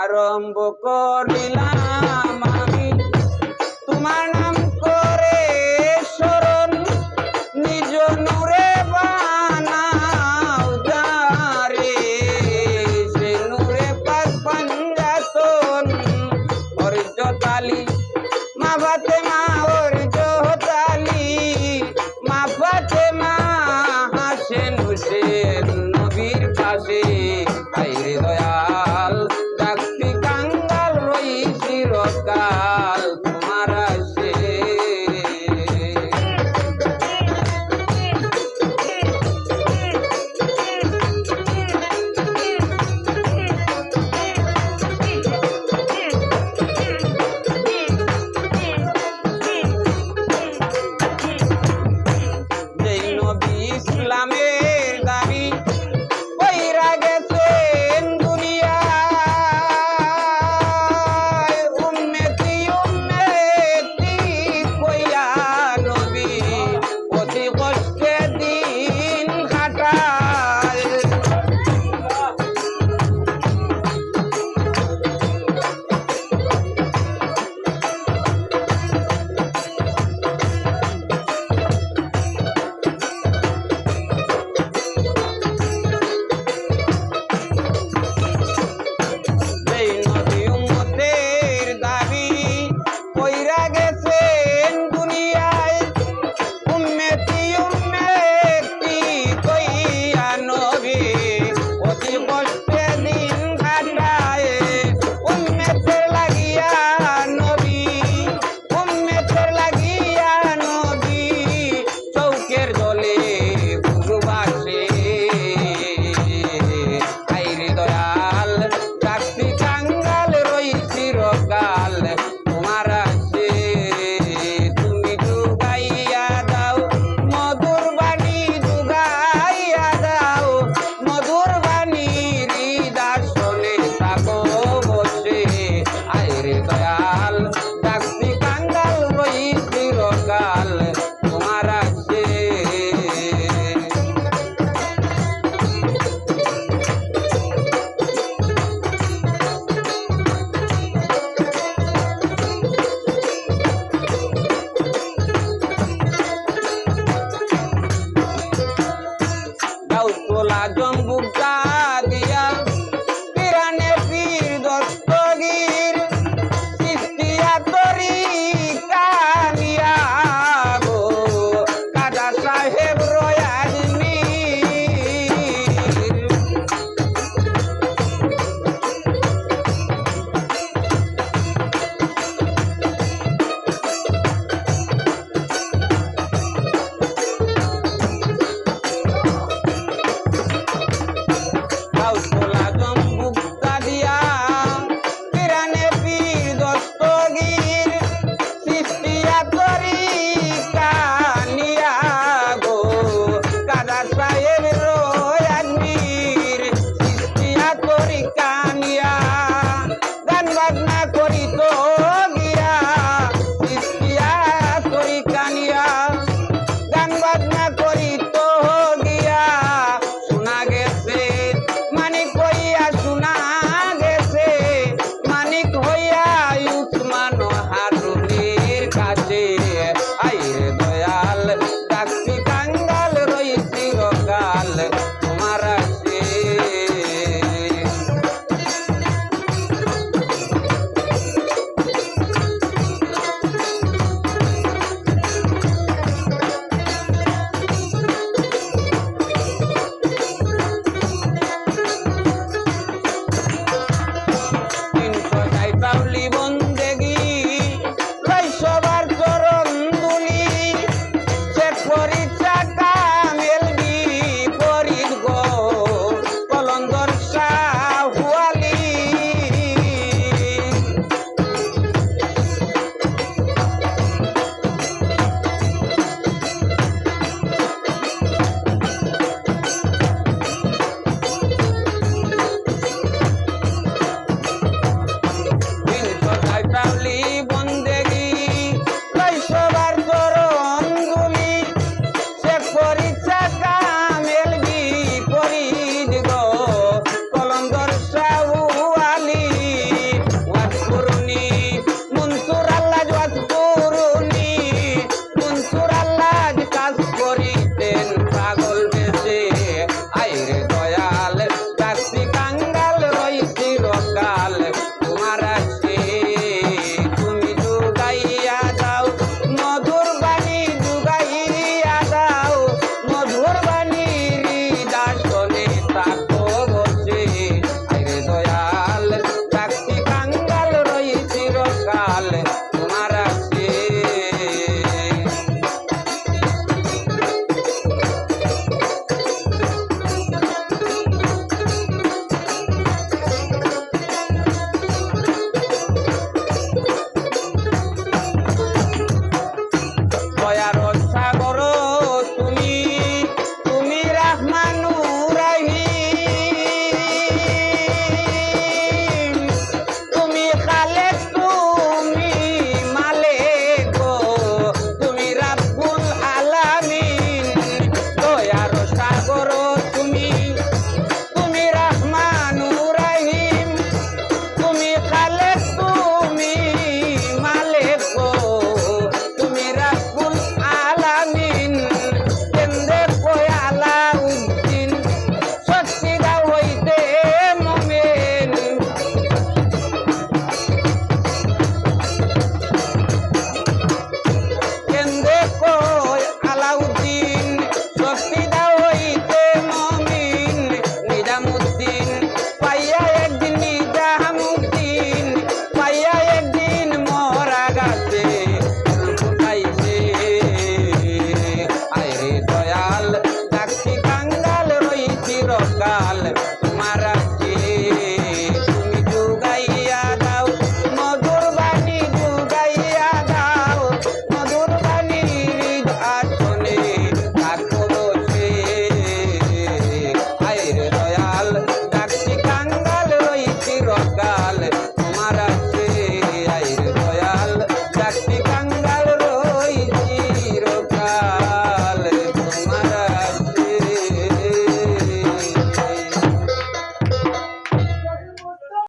আরম্ভ করিলাম আমি। তোমার নাম করে শরণ নিজ নূরে বানাও যারে। সে নূরে পাক পাঞ্জাতন অর্য তালি মা মা অর্য তালি মা মা হাসেন হুসেন নবীর পাশে। আইরে দয়া